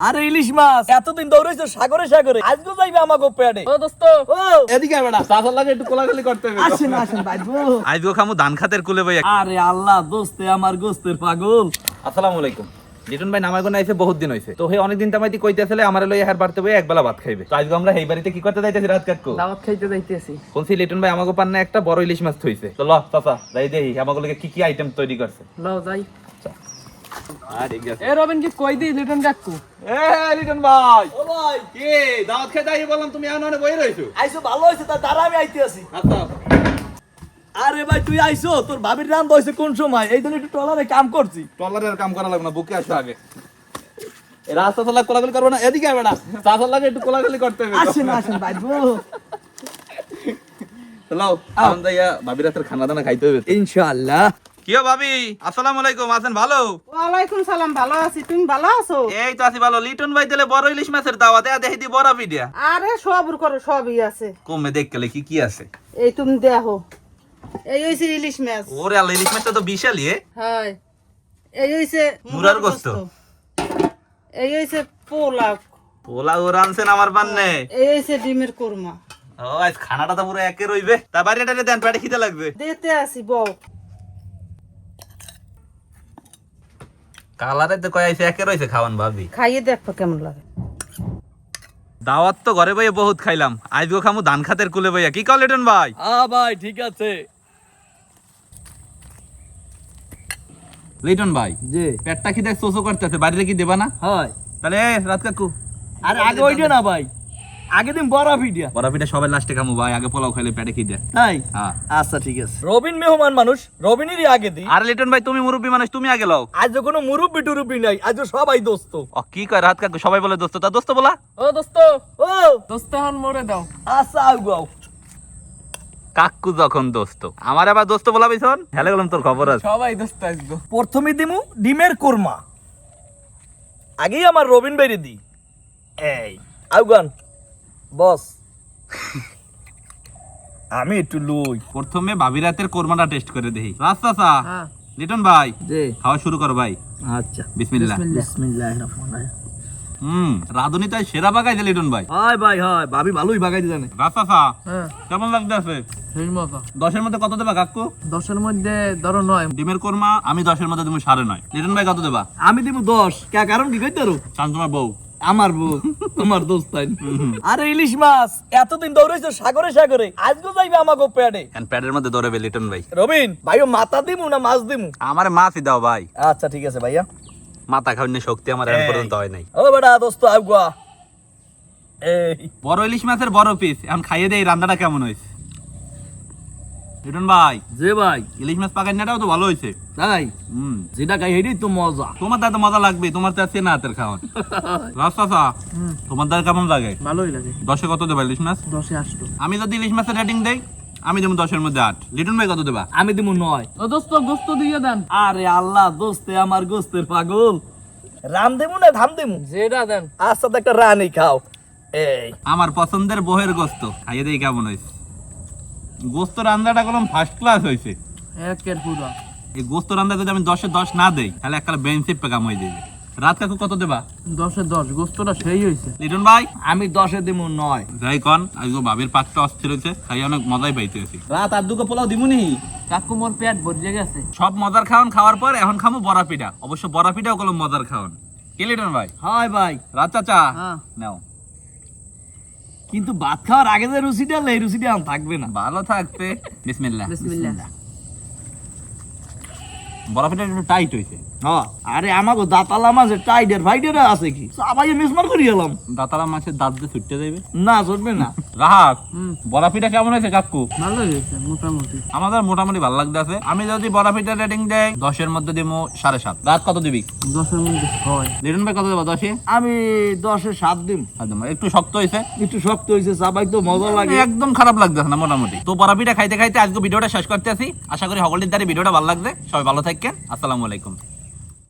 আরে ইলিশ মাছ। এতদিন দৌড়াইছো সাগরে সাগরে। আজকে যাইবে আমাকে পেটে ও দোস্ত। ও। এদিকে বেটা চাচার লাগে একটু কোলাকুলি করতে হবে। আসেন আসেন খামু ধান খাতের কুলে বইয়া। আরে আল্লাহ দোস্তে আমার গোস্তের পাগল। আসসালামু আলাইকুম। লিটন ভাই নামার আইছে বহুত দিন হইছে। তো হে অনেকদিন তামাইতি কইতে আসলে আমার লই হার বাড়তে বই একবেলা ভাত খাইবে। তো আজকে আমরা এই বাড়িতে কি করতে যাইতেছি রাত কাটকো? দাওয়াত খাইতে যাইতেছি। কোনছি লিটন ভাই আমাকে পান্না একটা বড় ইলিশ মাছ থইছে। তো ল চাচা যাই দেই আমাকে লগে কি কি আইটেম তৈরি করছে? লও যাই। আছে এ রবিন কি কই দি লিটন কাকু। এ লিটন ভাই। ও ভাই কি? দাওয়াত খেতে আই বললাম তুমি এখন বই রইছো। আইসো ভালো হইছে তার দ্বারা আমি আইতে আছি। আচ্ছা। আরে ভাই তুই আইসো তোর ভাবির রান হইছে কোন সময়? এই জন্য একটু টলারে কাম করছি। টলারের কাম করা লাগবে না বুকে আসো আগে রাস্তা চালা কোলাকুলি করব না এদিকে লাগে একটু কোলাকুলি করতে হবে। আসেন আসেন ভাবির খানা দানা খাইতে হবে। ইনশাআল্লাহ। কিও ভাবি? আসসালামু আলাইকুম আছেন ভালো? ওয়ালাইকুম সালাম ভালো আছি। তুমি ভালো আছো? এই তো আছি ভালো। লিটন ভাই দিলে বড় ইলিশ মাছের দেখি দি বড় ভিডিয়া। আরে সবর করো সবই আছে। কমে দেখ গেলে কি কি আছে। এই তুমি দেখো। এই হইছে ইলিশ মাছ। ওরে আল্লাহ ইলিশ মাছটা তো বিশালই হয়। এই হইছে মুরার গোস্ত। এই হইছে পোলাও। রানছেন আমার পান্নে এই হইছে ডিমের কোরমা। ও আজ খানাটা তো পুরো একে রইবে। তা টাইরে দেন পেটে খিদে লাগবে। দিতে আসি বউ। কালারে তো কয় আইছে একে রইছে খাওয়ান ভাবি। খাইয়ে দেখো কেমন লাগে। দাওয়াত তো ঘরে বইয়ে বহুত খাইলাম। আজগো খামু ধান খাতের কুলে বইয়া। কি কল লিটন ভাই? আ ভাই ঠিক আছে। লিটন ভাই জি। পেটটা খিদে সোসো করতেছে বাড়িতে কি দেবা না? হয়। তাহলে রাত কাকু। আরে আগে ওইটা না ভাই। আগে দিন বড় ভিডিও বড় পিঠা সবাই লাস্টে খামু ভাই আগে পোলাও খাইলে পেটে খিদে। তাই? হ্যাঁ। আচ্ছা ঠিক আছে। রবিন মেহমান মানুষ রবিনেরই আগে দি আর লিটন ভাই তুমি মুরব্বী মানুষ তুমি আগে লও। আজ কোনো মুরব্বি টুরব্বি নাই আজ সবাই দোস্ত। ও কি কয় রাত কাকু সবাই বলে দোস্ত। তা দোস্ত বলা। ও দোস্ত। ও! দোস্ত এখন মোরে দাও। আচ্ছা আগুয়াও কাকু যখন দোস্ত। আমার আবার দোস্ত বলা বিছন হেলে গেলাম তোর খবর আছে। সবাই দোস্ত আসব প্রথমে দিমু ডিমের কোরমা। আগেই আমার রবিন বাইরে দি এই আউগান বস। আমি একটু লই। প্রথমে ভাবি রাতের কোরমাটা টেস্ট করে দেখি। রাস্তা হ্যাঁ। লিটন ভাই জি। খাওয়া শুরু কর ভাই। আচ্ছা। বিসমিল্লাহ। বিসমিল্লাহির রহমানির রহিম হুম রাধুনি তাই সেরা বাগাই বাগাইছে লিটন ভাই। হয় ভাই হয়। ভাবি ভালোই বাগাইতে জানে রাস্তা হ্যাঁ। কেমন লাগতেছে দশের মধ্যে কত দেবা কাকু? দশের মধ্যে ধরো নয়। ডিমের কোরমা আমি দশের মধ্যে তুমি সাড়ে নয়। লিটন ভাই কত দেবা? আমি দিব দশ। কে কারণ কি কইতে পারো? চান তোমার বউ। আমার বউ তোমার দোস্ত আরে ইলিশ মাছ এতদিন দৌড়াইছো সাগরে সাগরে। আজকে যাইবে আমাকে পেটে এখন প্যাডের মধ্যে ধরবে লিটন ভাই। রবিন ভাইও মাথা দিমু না মাছ দিমু? আমার মাছই দাও ভাই। আচ্ছা ঠিক আছে ভাইয়া। মাথা খাওয়ার শক্তি আমার এখন পর্যন্ত হয় নাই। ও বেটা দোস্ত আগুয়া। এই। বড় ইলিশ মাছের বড় পিস এখন খাইয়ে দেই রান্নাটা কেমন হয়েছে? লিটন ভাই যে ভাই। ইলিশ মাছ পাকাইনাটাও তো ভালো হয়েছে তাই? হুম। যেটা খাই হেডি তো মজা। তোমার মজা লাগবে তোমার তো আছে না হাতের খাওয়ান রাস্তা চা তোমার কেমন লাগে? ভালোই লাগে। দশে কত দেবা ইলিশ মাছ? দশে আসতো আমি যদি ইলিশ মাছের রেটিং দেই আমি দেবো দশের মধ্যে আট। লিটন ভাই কত দেবা? আমি দিমু নয়। ও দোস্ত গোস্ত দিয়ে দেন। আরে আল্লাহ দোস্তে আমার গোস্তের পাগল। রাম দেমু না ধাম দেমু যেটা দেন। আচ্ছা তো একটা রানি খাও। এই। আমার পছন্দের বহের গোস্ত। খাইয়ে দেই কেমন হয়েছে গোস্ত রান্নাটা করলাম ফার্স্ট ক্লাস হয়েছে একের পুরো। এই গোস্ত রান্না যদি আমি দশে দশ না দেই তাহলে একটা পেকাম হয়ে যাবে রাত কাকু কত দেবা? দশে দশ গোস্তটা সেই হয়েছে লিটন ভাই? আমি দশে দিমু নয়। যাই কন ভাবির পাকটা অস্থির হয়েছে খাই অনেক মজাই পাইতে আছি। রাত আর দুটো পোলাও দিমুনি? কাকু মোর পেট ভরিয়ে গেছে। সব মজার খাওয়ান খাওয়ার পর এখন খামু বড়া পিঠা। অবশ্য বড়া পিঠাও কলম মজার খাওয়ান। কে লিটন ভাই? হয় ভাই। রাত চাচা? হ্যাঁ। নাও। কিন্তু ভাত খাওয়ার আগে যে রুচিটা এই রুচিটা আর থাকবে না। ভালো থাকবে বিসমিল্লাহ। বিসমিল্লাহ। বড়া পিঠা একটু টাইট হয়েছে। হ্যাঁ আরে আমাকে দাতালা মাঝে টাইডার ফাইডার আছে কি? সবাই মিসমার করি এলাম। দাতারা মাছের দাঁত দিয়ে ছুটতে যাবে না চলবে না। রাহাত হুম বড়া পিঠা কেমন হয়েছে কাকু? ভালোই হয়েছে মোটামুটি। আমাদের মোটামুটি ভালো লাগতে আছে। আমি যদি বড়া পিঠা রেটিং দেই দশের মধ্যে দিব সাড়ে সাত। রাত কত দিবি? দশের মধ্যে ছয়। লিটন ভাই কত দেবো দশে? আমি দশে সাত দিন একদম একটু শক্ত হয়েছে একটু শক্ত হয়েছে সবাই তো মজা লাগে। একদম খারাপ লাগতেছে না মোটামুটি। তো বড়া পিঠা খাইতে খাইতে আজকে ভিডিওটা শেষ করতে আসি আশা করি সকলের দ্বারা ভিডিওটা ভালো লাগবে। সবাই ভালো থাকেন আসসালামু আলাইকুম।